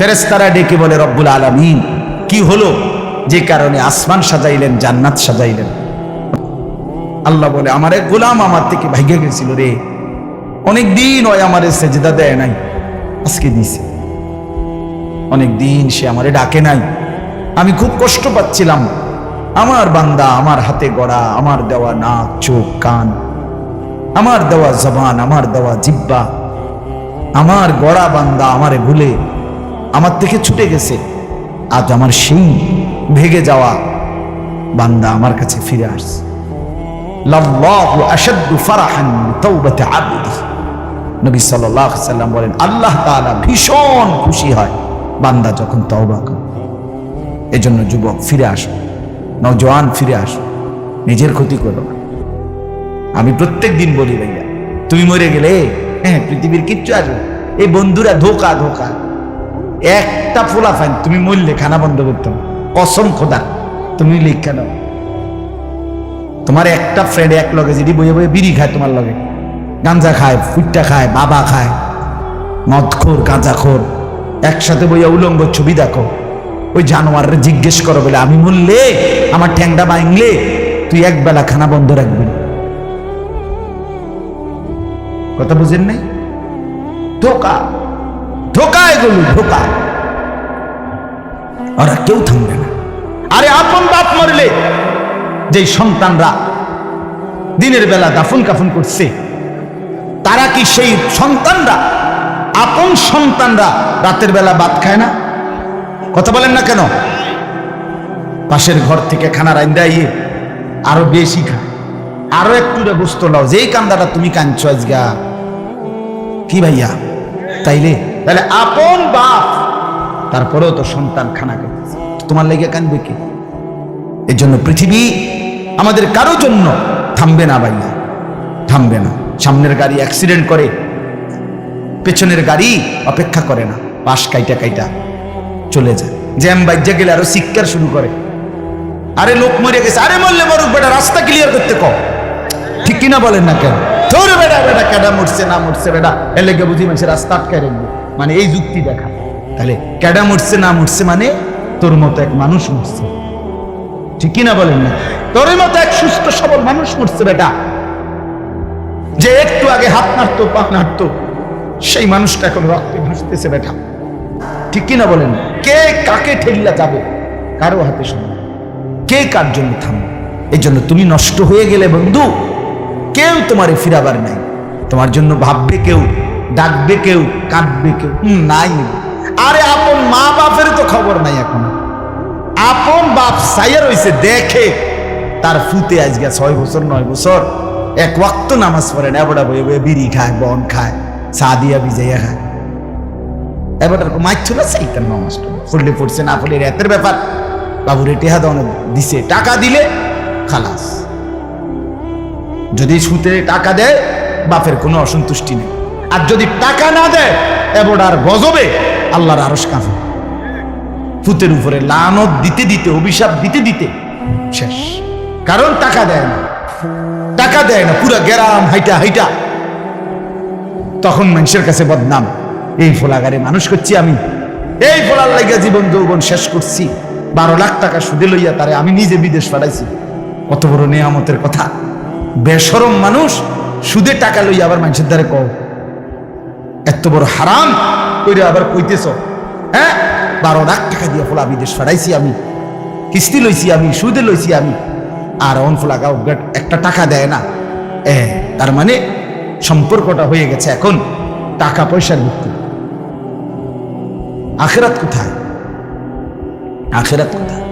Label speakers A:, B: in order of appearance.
A: ফেরেস্তারা ডেকে বলে, রব্বুল আলমিন। কি হলো? যে কারণে আসমান সাজাইলেন, জান্নাত সাজাইলেন। আল্লাহ বলে, আমার এক গোলাম আমার থেকে ভাইগে গেছিল রে। অনেক দিন ওই আমার সেজদা দেয় নাই, আজকে দিছে। অনেক দিন সে আমারে ডাকে নাই। আমি খুব কষ্ট পাচ্ছিলাম। আমার বান্দা, আমার হাতে গড়া, আমার দেওয়া নাক, চোখ, কান, আমার দেওয়া জবান, আমার দেওয়া জিব্বা আমার গড়া বান্দা আমারে ভুলে আমার থেকে ছুটে গেছে। আজ আমার সেই ভেগে যাওয়া বান্দা আমার কাছে ফিরে আসছে। নবী সাল্লাম বলেন, আল্লাহ তাআলা ভীষণ খুশি হয় বান্দা যখন তওবা করে। এজন্য যুবক, ফিরে আসো। নওজোয়ান, ফিরে আসো। নিজের ক্ষতি করো। আমি প্রত্যেক দিন বলি, ভাইয়া, তুমি মরে গেলে হ্যাঁ পৃথিবীর কিচ্ছু আসবে এই বন্ধুরা ধোকা ধোকা। একটা ফোলা ফাইন, তুমি মরলে খানা বন্ধ করতে হবে। কসম খোদা, তুমি লিখে নাও তোমার একটা ফ্রেন্ড এক লগে যদি বইয়ে বইয়ে বিড়ি খায় তোমার লগে, গাঞ্জা খায় ফুটটা খায়, বাবা খায়, মদখোর, গাঁজাখোর, একসাথে বইয়া উলঙ্গ ছবি দেখো। ওই জানোয়ারের জিজ্ঞেস করো বলে, আমি মরলে? আমার ঠ্যাংটা ভাঙলে? তুই এক বেলা খানা বন্ধ রাখবি কথা বুঝেন নাই? ধোকা। এগুলো ধোকা ওরা কেউ থামবে না। আরে আপন বাপ মরলে যেই সন্তানরা দিনের বেলা দাফন কাফন করছে, তারা কি সেই সন্তানরা? আপন সন্তানরা রাতের বেলা ভাত খায় না? কথা বলেন না কেন? পাশের ঘর থেকে খানা রান্দা ইয়ে আরও বেশি খায়। আরও একটু রে বস্তু নাও, যেই কান্দাটা তুমি কাঁদছো আজগা। কি ভাইয়া? তাইলে তাহলে আপন বাপ, তারপরেও তো সন্তান খানা খাইতেছে তোমার লেগে কানবে কি? এর জন্য পৃথিবী আমাদের কারও জন্য থামবে না ভাইয়া, থামবে না। সামনের গাড়ি অ্যাক্সিডেন্ট করে, পেছনের গাড়ি অপেক্ষা করে না পাশ কাইটা কাইটা চলে যায়। জ্যাম বাইজা গেলে আরও শিক্ষার শুরু করে। আরে লোক মরে গেছে, আরে মরলে মরুক বেটা, রাস্তা ক্লিয়ার করতে কও ঠিক কিনা বলেন না কেন? তোর বেটা বেটা, কেডা মরছে, না মরছে বেটা এলেকে বুঝি মানুষের রাস্তা আটকায় রাখবে। মানে এই যুক্তি দেখা। তাহলে কেডা মরছে, না মরছে মানে তোর মতো এক মানুষ মরছে। ঠিক কিনা বলেন না? তোর মতো এক সুস্থ, সবল মানুষ মরছে বেটা। যে একটু আগে হাত নাড়তো, পা নাড়তো, সেই মানুষটা এখন রক্তে ভাসতেছে বেটা। ঠিক কিনা বলেন? কে কাকে ঠেলিয়া যাবে? কারও হাতে সময় কে কার জন্য থামবে? এই জন্য তুমি নষ্ট হয়ে গেলে বন্ধু, কেউ তোমারে ফিরাবার নাই। তোমার জন্য ভাববে কেউ ডাকবে কেউ, কাঁদবে কেউ। নাই। আরে আপন মা বাপের তো খবর নাই এখন। আপন বাপ সাইয়া রইছে দেখে তার ফুতে আজকে ছয় বছর, নয় বছর। এক ওয়াক্ত নামাজ পড়ে না এবড়া বয়ে বয়ে বিড়ি খায়, বন খায়, চা দিয়া ভিজাইয়া খায়। এবার মাইছিল সেইটার নামাজ পড়লে পড়ছে, না পড়লে রাতের ব্যাপার। বাবুরে টেহা দাও দিছে, টাকা দিলে খালাস। যদি সুতে টাকা দেয়, বাপের কোনো অসন্তুষ্টি নেই। আর যদি টাকা না দেয় এবড়ার গজবে আল্লাহর আরস কাঁপে ফুতের উপরে লানত দিতে দিতে, অভিশাপ দিতে দিতে শেষ। কারণ টাকা দেয় না। টাকা দেয় না, পুরা গ্রাম, হাইটা হাইটা। তখন মানুষের কাছে বদনাম। এই ফোলাগারে মানুষ করছি আমি। এই ফোলার লাগিয়া জীবন যৌবন শেষ করছি। বারো লাখ টাকা সুদে লইয়া তারে আমি নিজে বিদেশ পাঠাইছি। কত বড় নেয়ামতের কথা। বেসরম মানুষ সুদে টাকা লইয়া আবার মানুষের দ্বারে কও। এত বড় হারাম কইরে আবার কইতেছ হ্যাঁ? বারো লাখ টাকা দিয়ে ফোলা বিদেশ পাঠাইছি আমি, কিস্তি লইছি আমি, সুদে লইছি আমি, আর অন ফোলা গাও একটা টাকা দেয় না। তার মানে সম্পর্কটা হয়ে গেছে এখন টাকা পয়সার ভিত্তি। আখেরাত কোথায়? আখেরাত কোথায়?